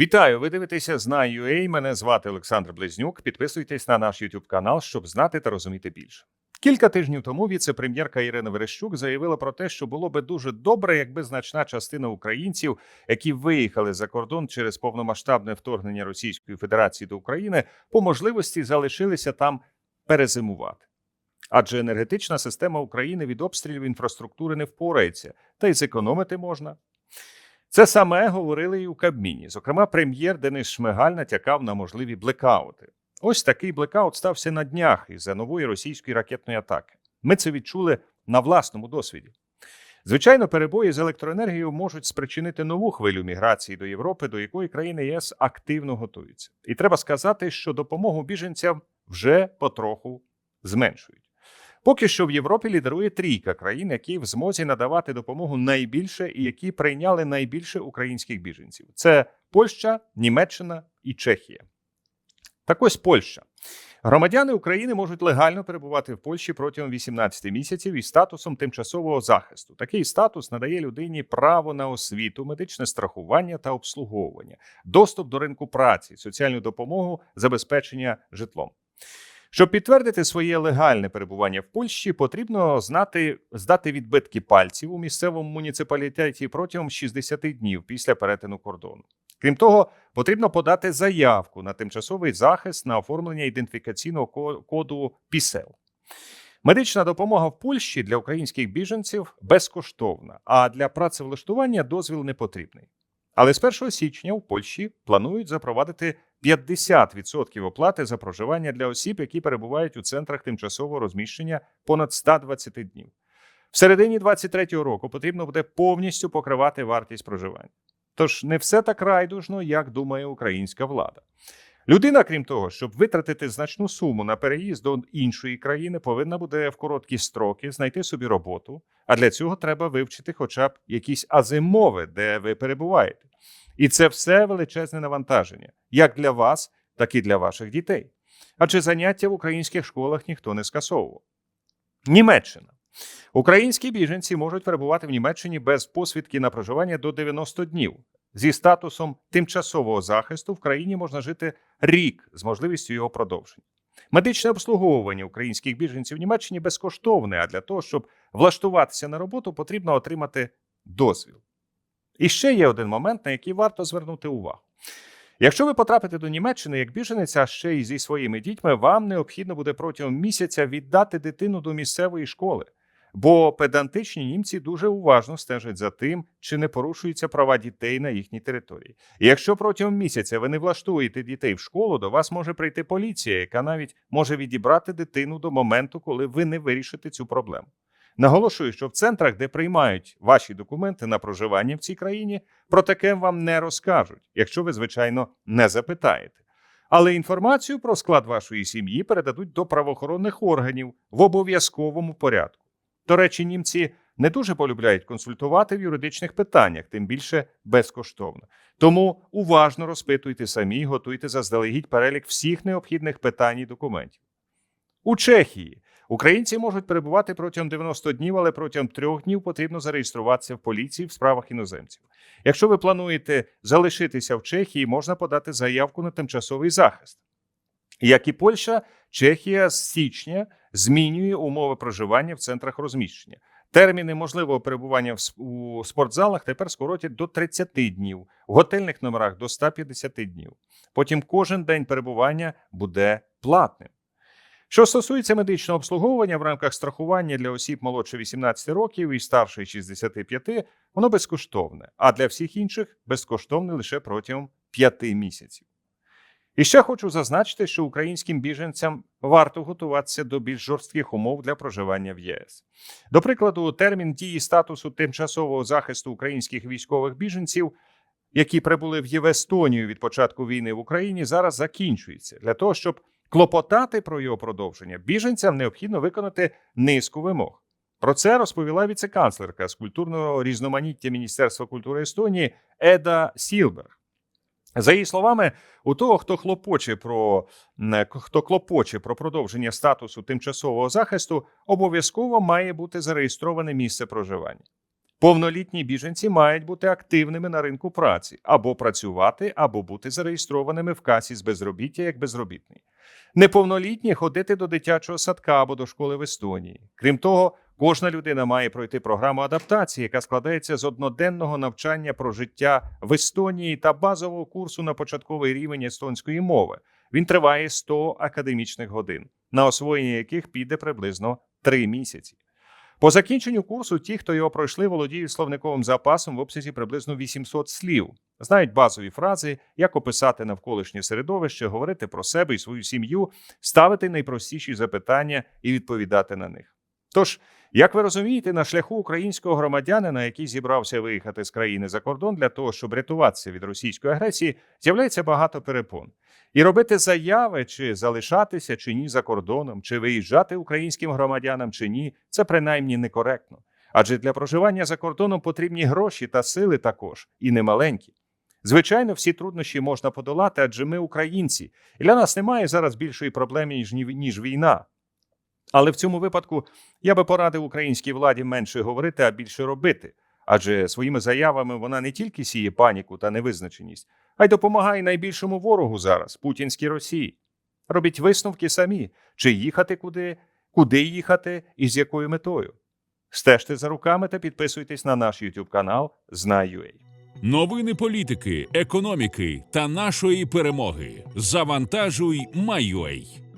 Вітаю! Ви дивитеся Знаю.ua. Мене звати Олександр Близнюк. Підписуйтесь на наш YouTube канал, щоб знати та розуміти більше. Кілька тижнів тому віце-прем'єрка Ірина Верещук заявила про те, що було би дуже добре, якби значна частина українців, які виїхали за кордон через повномасштабне вторгнення Російської Федерації до України, по можливості залишилися там перезимувати. Адже енергетична система України від обстрілів інфраструктури не впорається, та й зекономити можна. Це саме говорили і у Кабміні. Зокрема, прем'єр Денис Шмигаль натякав на можливі блекаути. Ось такий блекаут стався на днях із-за нової російської ракетної атаки. Ми це відчули на власному досвіді. Звичайно, перебої з електроенергією можуть спричинити нову хвилю міграції до Європи, до якої країни ЄС активно готуються. І треба сказати, що допомогу біженцям вже потроху зменшують. Поки що в Європі лідерує трійка країн, які в змозі надавати допомогу найбільше і які прийняли найбільше українських біженців: це Польща, Німеччина і Чехія. Так ось Польща. Громадяни України можуть легально перебувати в Польщі протягом 18 місяців із статусом тимчасового захисту. Такий статус надає людині право на освіту, медичне страхування та обслуговування, доступ до ринку праці, соціальну допомогу, забезпечення житлом. Щоб підтвердити своє легальне перебування в Польщі, потрібно знати здати відбитки пальців у місцевому муніципалітеті протягом 60 днів після перетину кордону. Крім того, потрібно подати заявку на тимчасовий захист на оформлення ідентифікаційного коду ПІСЕЛ. Медична допомога в Польщі для українських біженців безкоштовна, а для працевлаштування дозвіл не потрібний. Але з 1 січня в Польщі планують запровадити 50% оплати за проживання для осіб, які перебувають у центрах тимчасового розміщення понад 120 днів. В середині 2023 року потрібно буде повністю покривати вартість проживання. Тож не все так райдужно, як думає українська влада. Людина, крім того, щоб витратити значну суму на переїзд до іншої країни, повинна буде в короткі строки знайти собі роботу. А для цього треба вивчити хоча б якісь ази мови, де ви перебуваєте. І це все величезне навантаження, як для вас, так і для ваших дітей. Адже заняття в українських школах ніхто не скасовував. Німеччина. Українські біженці можуть перебувати в Німеччині без посвідки на проживання до 90 днів. Зі статусом тимчасового захисту в країні можна жити рік з можливістю його продовження. Медичне обслуговування українських біженців в Німеччині безкоштовне, а для того, щоб влаштуватися на роботу, потрібно отримати дозвіл. І ще є один момент, на який варто звернути увагу. Якщо ви потрапите до Німеччини як біженець, а ще й зі своїми дітьми, вам необхідно буде протягом місяця віддати дитину до місцевої школи. Бо педантичні німці дуже уважно стежать за тим, чи не порушуються права дітей на їхній території. І якщо протягом місяця ви не влаштуєте дітей в школу, до вас може прийти поліція, яка навіть може відібрати дитину до моменту, коли ви не вирішите цю проблему. Наголошую, що в центрах, де приймають ваші документи на проживання в цій країні, про таке вам не розкажуть, якщо ви, звичайно, не запитаєте. Але інформацію про склад вашої сім'ї передадуть до правоохоронних органів в обов'язковому порядку. До речі, німці не дуже полюбляють консультувати в юридичних питаннях, тим більше безкоштовно. Тому уважно розпитуйте самі, і готуйте заздалегідь перелік всіх необхідних питань і документів. У Чехії українці можуть перебувати протягом 90 днів, але протягом трьох днів потрібно зареєструватися в поліції в справах іноземців. Якщо ви плануєте залишитися в Чехії, можна подати заявку на тимчасовий захист. Як і Польща, Чехія з січня змінює умови проживання в центрах розміщення. Терміни можливого перебування у спортзалах тепер скоротять до 30 днів, в готельних номерах до 150 днів. Потім кожен день перебування буде платним. Що стосується медичного обслуговування в рамках страхування для осіб молодше 18 років і старше 65, воно безкоштовне, а для всіх інших безкоштовне лише протягом 5 місяців. І ще хочу зазначити, що українським біженцям варто готуватися до більш жорстких умов для проживання в ЄС. До прикладу, термін дії статусу тимчасового захисту українських військових біженців, які прибули в Євестонію від початку війни в Україні, зараз закінчується. Для того, щоб клопотати про його продовження, біженцям необхідно виконати низку вимог. Про це розповіла віцеканцлерка з культурного різноманіття Міністерства культури Естонії Еда Сілберг. За її словами, у того, хто хлопоче про хто клопоче про продовження статусу тимчасового захисту, обов'язково має бути зареєстроване місце проживання. Повнолітні біженці мають бути активними на ринку праці або працювати, або бути зареєстрованими в касі з безробіття як безробітний. Неповнолітні ходити до дитячого садка або до школи в Естонії. Крім того, кожна людина має пройти програму адаптації, яка складається з одноденного навчання про життя в Естонії та базового курсу на початковий рівень естонської мови. Він триває 100 академічних годин, на освоєння яких піде приблизно 3 місяці. По закінченню курсу ті, хто його пройшли, володіють словниковим запасом в обсязі приблизно 800 слів, знають базові фрази, як описати навколишнє середовище, говорити про себе і свою сім'ю, ставити найпростіші запитання і відповідати на них. Тож, як ви розумієте, на шляху українського громадянина, який зібрався виїхати з країни за кордон для того, щоб рятуватися від російської агресії, з'являється багато перепон. І робити заяви, чи залишатися чи ні за кордоном, чи виїжджати українським громадянам чи ні, це принаймні некоректно. Адже для проживання за кордоном потрібні гроші та сили також, і немаленькі. Звичайно, всі труднощі можна подолати, адже ми українці, і для нас немає зараз більшої проблеми, ніж, війна. Але в цьому випадку я би порадив українській владі менше говорити, а більше робити. Адже своїми заявами вона не тільки сіє паніку та невизначеність, а й допомагає найбільшому ворогу зараз путінській Росії. Робіть висновки самі, чи їхати куди, куди їхати і з якою метою. Стежте за руками та підписуйтесь на наш YouTube канал Знай.ua. Новини політики, економіки та нашої перемоги. Завантажуй Майой.